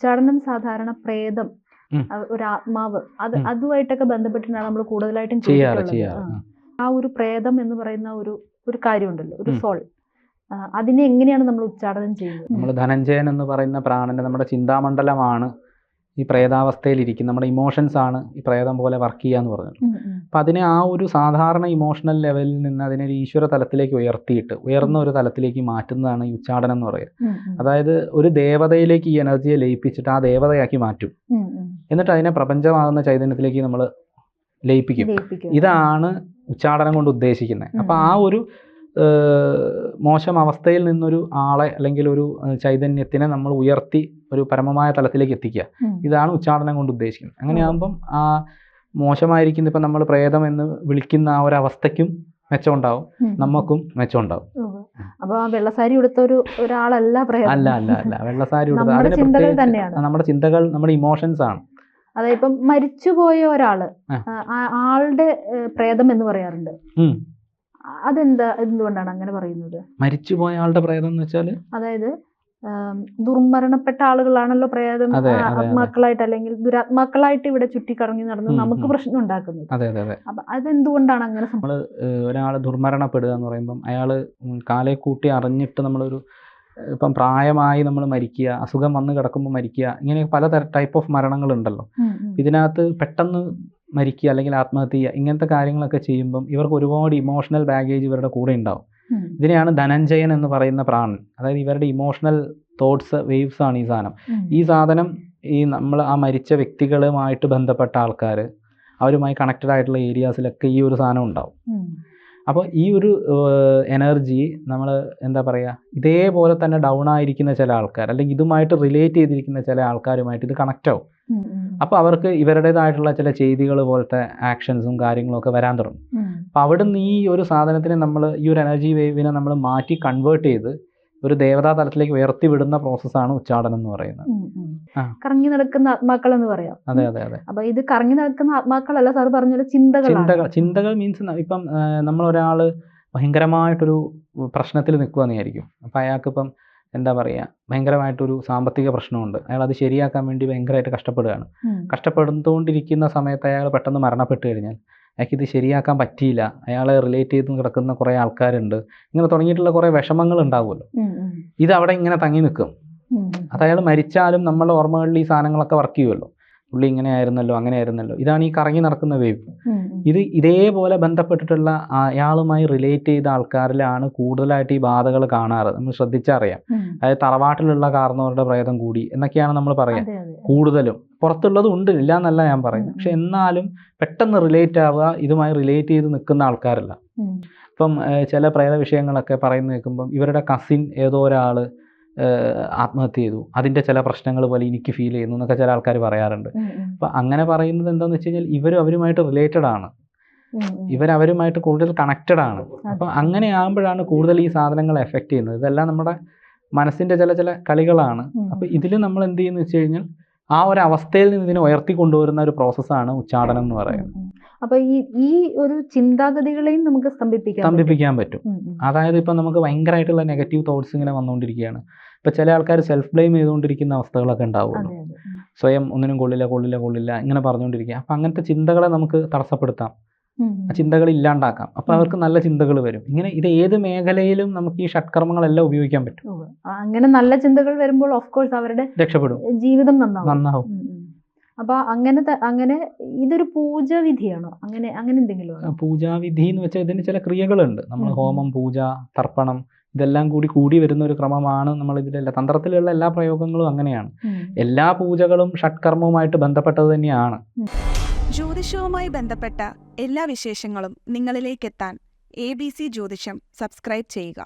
ഉച്ചാടനം സാധാരണ പ്രേതം ഒരു ആത്മാവ്. അത്. അതുമായിട്ടൊക്കെ ബന്ധപ്പെട്ടിട്ടാണ് നമ്മൾ കൂടുതലായിട്ടും ചെയ്യാറുള്ളത് ആ. ഒരു പ്രേതം എന്ന് പറയുന്ന ഒരു ഒരു കാര്യമുണ്ടല്ലോ ഒരു സോൾ. അതിനെ എങ്ങനെയാണ് നമ്മൾ ഉച്ചാടനം ചെയ്യുന്നത്? നമ്മൾ ധനഞ്ജയൻ എന്ന് പറയുന്ന പ്രാണന്റെ നമ്മുടെ ചിന്താമണ്ഡലമാണ്. ഈ പ്രേതാവസ്ഥയിലിരിക്കും. നമ്മുടെ ഇമോഷൻസ് ആണ് ഈ പ്രേതം പോലെ വർക്ക് ചെയ്യുക എന്ന് പറഞ്ഞത്. അപ്പം അതിനെ ആ ഒരു സാധാരണ ഇമോഷണൽ ലെവലിൽ നിന്ന് അതിനെ ഒരു ഈശ്വര തലത്തിലേക്ക് ഉയർത്തിയിട്ട് ഉയർന്ന ഒരു തലത്തിലേക്ക് മാറ്റുന്നതാണ് ഈ ഉച്ചാടനം എന്ന് പറയുന്നത്. അതായത് ഒരു ദേവതയിലേക്ക് ഈ എനർജിയെ ലയിപ്പിച്ചിട്ട് ആ ദേവതയാക്കി മാറ്റും. എന്നിട്ട് അതിനെ പ്രപഞ്ചമാകുന്ന ചൈതന്യത്തിലേക്ക് നമ്മൾ ലയിപ്പിക്കും. ഇതാണ് ഉച്ചാടനം കൊണ്ട് ഉദ്ദേശിക്കുന്നത്. അപ്പം ആ ഒരു മോശം അവസ്ഥയിൽ നിന്നൊരു ആളെ അല്ലെങ്കിൽ ഒരു ചൈതന്യത്തിനെ നമ്മൾ ഉയർത്തി ഒരു പരമമായ തലത്തിലേക്ക് എത്തിക്കുക. ഇതാണ് ഉച്ചാടനം കൊണ്ട് ഉദ്ദേശിക്കുന്നത്. അങ്ങനെയാകുമ്പം ആ മോശമായിരിക്കുന്ന ഇപ്പം നമ്മൾ പ്രേതം എന്ന് വിളിക്കുന്ന ആ ഒരു അവസ്ഥയ്ക്കും മെച്ചമുണ്ടാവും നമുക്കും മെച്ചമുണ്ടാവും. അപ്പൊ വെള്ളസാരി ഉടുത്ത ഒരു ഒരാളല്ല അല്ല അല്ല അല്ല. വെള്ളസാരി ഉടുത്ത നമ്മുടെ അതിന് ചിന്തകൾ പ്രത്യേകിച്ച്. നമ്മുടെ ചിന്തകൾ നമ്മുടെ ഇമോഷൻസ് ആണ്. അതായത് ഇപ്പം മരിച്ചുപോയ ഒരാൾ ആളുടെ പ്രേതം എന്ന് പറയാറുണ്ട്. അതെന്താ എന്തുകൊണ്ടാണ് അങ്ങനെ പറയുന്നത്? മരിച്ചുപോയ ആളുടെ പ്രേതം എന്ന് വെച്ചാൽ അതായത് ദുർമരണപ്പെട്ട ആളുകളാണല്ലോ പ്രേതം. ആത്മാക്കളായിട്ട് അല്ലെങ്കിൽ ദുരാത്മാക്കളായിട്ട് ഇവിടെ ചുറ്റിക്കറങ്ങി നടന്ന് നമുക്ക് പ്രശ്നം ഉണ്ടാക്കുന്നത് അതെ അതെ അതെ. അപ്പൊ അതെന്തുകൊണ്ടാണ് അങ്ങനെ നമ്മൾ ഒരാൾ ദുർമരണപ്പെടുക എന്ന് പറയുമ്പം അയാൾ കാലെ കൂട്ടി അറിഞ്ഞിട്ട് നമ്മളൊരു ഇപ്പം പ്രായമായി നമ്മൾ മരിക്കുക അസുഖം വന്ന് കിടക്കുമ്പോൾ മരിക്കുക ഇങ്ങനെ പല ടൈപ്പ് ഓഫ് മരണങ്ങളുണ്ടല്ലോ. ഇതിനകത്ത് പെട്ടെന്ന് മരിക്കുക അല്ലെങ്കിൽ ആത്മഹത്യ ചെയ്യുക ഇങ്ങനത്തെ കാര്യങ്ങളൊക്കെ ചെയ്യുമ്പം ഇവർക്ക് ഒരുപാട് ഇമോഷണൽ ബാഗേജ് ഇവരുടെ കൂടെ ഉണ്ടാവും. ഇതിനെയാണ് ധനഞ്ജയൻ എന്ന് പറയുന്ന പ്രാണൻ. അതായത് ഇവരുടെ ഇമോഷണൽ തോട്ട്സ് വേവ്സ് ആണ് ഈ സാധനം. ഈ സാധനം ഈ നമ്മൾ ആ മരിച്ച വ്യക്തികളുമായിട്ട് ബന്ധപ്പെട്ട ആൾക്കാർ അവരുമായി കണക്റ്റഡ് ആയിട്ടുള്ള ഏരിയാസിലൊക്കെ ഈ ഒരു സാധനം ഉണ്ടാവും. അപ്പോൾ ഈ ഒരു എനർജി നമ്മൾ എന്താ പറയുക ഇതേപോലെ തന്നെ ഡൗൺ ആയിരിക്കുന്ന ചില ആൾക്കാർ അല്ലെങ്കിൽ ഇതുമായിട്ട് റിലേറ്റ് ചെയ്തിരിക്കുന്ന ചില ആൾക്കാരുമായിട്ട് ഇത് കണക്റ്റ് ആവും. അപ്പോൾ അവർക്ക് ഇവരുടേതായിട്ടുള്ള ചില ചെയ്തികൾ പോലത്തെ ആക്ഷൻസും കാര്യങ്ങളൊക്കെ വരാൻ തുടങ്ങും. അപ്പോൾ അവിടെ നിന്ന് ഈ ഒരു സാധനത്തിനെ നമ്മൾ ഈ ഒരു എനർജി വേവിനെ നമ്മൾ മാറ്റി കൺവേർട്ട് ചെയ്ത് ഒരു ദേവതാ തലത്തിലേക്ക് ഉയർത്തി വിടുന്ന പ്രോസസ്സാണ് ഉച്ചാടനം എന്ന് പറയുന്നത്. കറങ്ങി നടക്കുന്ന ആത്മാക്കൾ എന്ന് പറയാം. അതെ അതെ അതെ. അപ്പൊ ഇത് കറങ്ങി നടക്കുന്ന ആത്മാക്കളല്ല സാർ പറഞ്ഞ ചിന്തകൾ ചിന്തകൾ ചിന്തകൾ മീൻസ് ഇപ്പം നമ്മളൊരാൾ ഭയങ്കരമായിട്ടൊരു പ്രശ്നത്തിൽ നിൽക്കുകയെന്ന് വിചാരിക്കും. അപ്പം അയാൾക്കിപ്പം എന്താ പറയുക ഭയങ്കരമായിട്ടൊരു സാമ്പത്തിക പ്രശ്നമുണ്ട്. അയാൾ അത് ശരിയാക്കാൻ വേണ്ടി ഭയങ്കരമായിട്ട് കഷ്ടപ്പെടുകയാണ്. കഷ്ടപ്പെടുത്തുകൊണ്ടിരിക്കുന്ന സമയത്ത് അയാൾ പെട്ടെന്ന് മരണപ്പെട്ട് കഴിഞ്ഞാൽ അയാൾക്ക് ഇത് ശരിയാക്കാൻ പറ്റിയില്ല. അയാളെ റിലേറ്റ് ചെയ്ത് കിടക്കുന്ന കുറേ ആൾക്കാരുണ്ട്. ഇങ്ങനെ തുടങ്ങിയിട്ടുള്ള കുറേ വിഷമങ്ങൾ ഉണ്ടാവുമല്ലോ. ഇത് അവിടെ ഇങ്ങനെ തങ്ങി നിൽക്കും. അത് അയാൾ മരിച്ചാലും നമ്മുടെ ഓർമ്മകളിൽ ഈ സാധനങ്ങളൊക്കെ വർക്ക് ചെയ്യുമല്ലോ. പുള്ളി ഇങ്ങനെ ആയിരുന്നല്ലോ അങ്ങനെ ആയിരുന്നല്ലോ. ഇതാണ് ഈ കറങ്ങി നടക്കുന്ന വേവ്. ഇത് ഇതേപോലെ ബന്ധപ്പെട്ടിട്ടുള്ള അയാളുമായി റിലേറ്റ് ചെയ്ത ആൾക്കാരിലാണ് കൂടുതലായിട്ട് ഈ ബാധകൾ കാണാറ്. നമ്മൾ ശ്രദ്ധിച്ചറിയാം. അതായത് തറവാട്ടിലുള്ള കാരണവരുടെ പ്രേതം കൂടി എന്നൊക്കെയാണ് നമ്മൾ പറയാം. കൂടുതലും. പുറത്തുള്ളത് ഉണ്ട് ഇല്ല എന്നല്ല ഞാൻ പറയുന്നത്. പക്ഷെ എന്നാലും പെട്ടെന്ന് റിലേറ്റ് ആവുക ഇതുമായി റിലേറ്റ് ചെയ്ത് നിൽക്കുന്ന ആൾക്കാരല്ല. ഇപ്പം ചില പ്രേത വിഷയങ്ങളൊക്കെ പറയുന്ന കേൾക്കുമ്പം ഇവരുടെ കസിൻ ഏതോ ഒരാൾ ആത്മഹത്യ ചെയ്തു. അതിന്റെ ചില പ്രശ്നങ്ങൾ പോലെ എനിക്ക് ഫീൽ ചെയ്യുന്നു എന്നൊക്കെ ചില ആൾക്കാർ പറയാറുണ്ട്. അപ്പം അങ്ങനെ പറയുന്നത് എന്താണെന്ന് വെച്ച് കഴിഞ്ഞാൽ ഇവർ അവരുമായിട്ട് റിലേറ്റഡ് ആണ്. അവരുമായിട്ട് കൂടുതൽ കണക്റ്റഡ് ആണ്. അപ്പം അങ്ങനെ ആകുമ്പോഴാണ് കൂടുതൽ ഈ സാധനങ്ങൾ എഫക്റ്റ് ചെയ്യുന്നത്. ഇതെല്ലാം നമ്മുടെ മനസ്സിന്റെ ചില ചില കളികളാണ്. ഉം. അപ്പോൾ ഇതിൽ നമ്മൾ എന്ത് ചെയ്യുന്നു വെച്ച് കഴിഞ്ഞാൽ ആ ഒരു അവസ്ഥയിൽ നിന്ന് ഇതിനെ ഉയർത്തി കൊണ്ടുവരുന്ന ഒരു പ്രോസസ്സാണ് ഉച്ചാടനം എന്ന് പറയുന്നത്. അപ്പൊ ഈ ഈ ഒരു ചിന്താഗതികളെയും നമുക്ക് സ്തംഭിപ്പിക്കാം. സ്തംഭിപ്പിക്കാൻ പറ്റും. അതായത് ഇപ്പൊ നമുക്ക് ഭയങ്കരമായിട്ടുള്ള നെഗറ്റീവ് തോട്ട്സ് ഇങ്ങനെ വന്നുകൊണ്ടിരിക്കുകയാണ്. ഇപ്പം ചില ആൾക്കാർ സെൽഫ് ബ്ലെയിം ചെയ്തുകൊണ്ടിരിക്കുന്ന അവസ്ഥകളൊക്കെ ഉണ്ടാവുള്ളൂ സ്വയം ഒന്നിനും കൊള്ളില്ല കൊള്ളില്ല കൊള്ളില്ല ഇങ്ങനെ പറഞ്ഞുകൊണ്ടിരിക്കുക. അപ്പം അങ്ങനത്തെ ചിന്തകളെ നമുക്ക് തടസ്സപ്പെടുത്താം. ആ ചിന്തകൾ ഇല്ലാണ്ടാക്കാം. അപ്പൊ അവർക്ക് നല്ല ചിന്തകൾ വരും. ഇങ്ങനെ ഇത് ഏത് മേഖലയിലും നമുക്ക് ഈ ഷട്കർമ്മങ്ങളെല്ലാം ഉപയോഗിക്കാൻ പറ്റും. അങ്ങനെ നല്ല ചിന്തകൾ വരുമ്പോൾ ഓഫ് കോഴ്സ് അവരുടെ രക്ഷപ്പെടും. ജീവിതം നന്നാവും. അപ്പൊ അങ്ങനെ അങ്ങനെ ഇതൊരു പൂജാവിധിയാണോ അങ്ങനെ അങ്ങനെ എന്തെങ്കിലും പൂജാവിധി എന്ന് വെച്ചാൽ ഇതിന് ചില ക്രിയകളുണ്ട്. നമ്മൾ ഹോമം പൂജ തർപ്പണം ഇതെല്ലാം കൂടി കൂടി വരുന്ന ഒരു ക്രമമാണ് നമ്മൾ ഇതിലെല്ലാം തന്ത്രത്തിലുള്ള എല്ലാ പ്രയോഗങ്ങളും അങ്ങനെയാണ്. എല്ലാ പൂജകളും ഷഡ്കർമ്മവുമായിട്ട് ബന്ധപ്പെട്ടത് തന്നെയാണ്. ജ്യോതിഷവുമായി ബന്ധപ്പെട്ട എല്ലാ വിശേഷങ്ങളും നിങ്ങളിലേക്കെത്താൻ എ ബി സി ജ്യോതിഷം സബ്സ്ക്രൈബ് ചെയ്യുക.